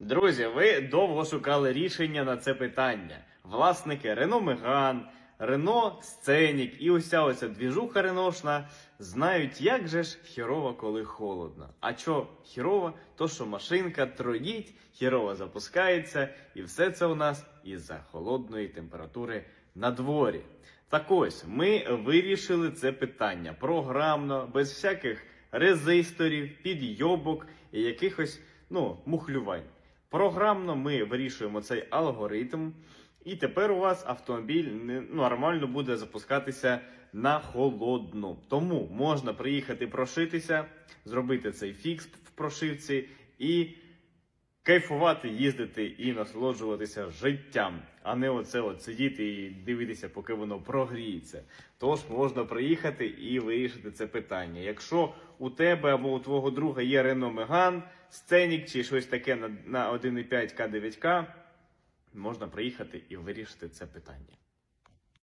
Друзі, ви довго шукали рішення на це питання. Власники Рено Меган, Рено Сценік і уся оця двіжуха реношна знають, як же ж хірово, коли холодно. А чо хірово, то що машинка троїть, хірово запускається, і все це у нас із-за холодної температури на дворі. Так ось, ми вирішили це питання програмно, без всяких резисторів, підйобок і якихось ну, мухлювань. Програмно ми вирішуємо цей алгоритм, і тепер у вас автомобіль нормально буде запускатися на холодну. Тому можна приїхати прошитися, зробити цей фікс в прошивці і кайфувати, їздити і насолоджуватися життям, а не оце от сидіти і дивитися, поки воно прогріється. Тож можна приїхати і вирішити це питання. Якщо у тебе або у твого друга є Renault Megane, Scenic чи щось таке на, на 1,5 К9К, можна приїхати і вирішити це питання.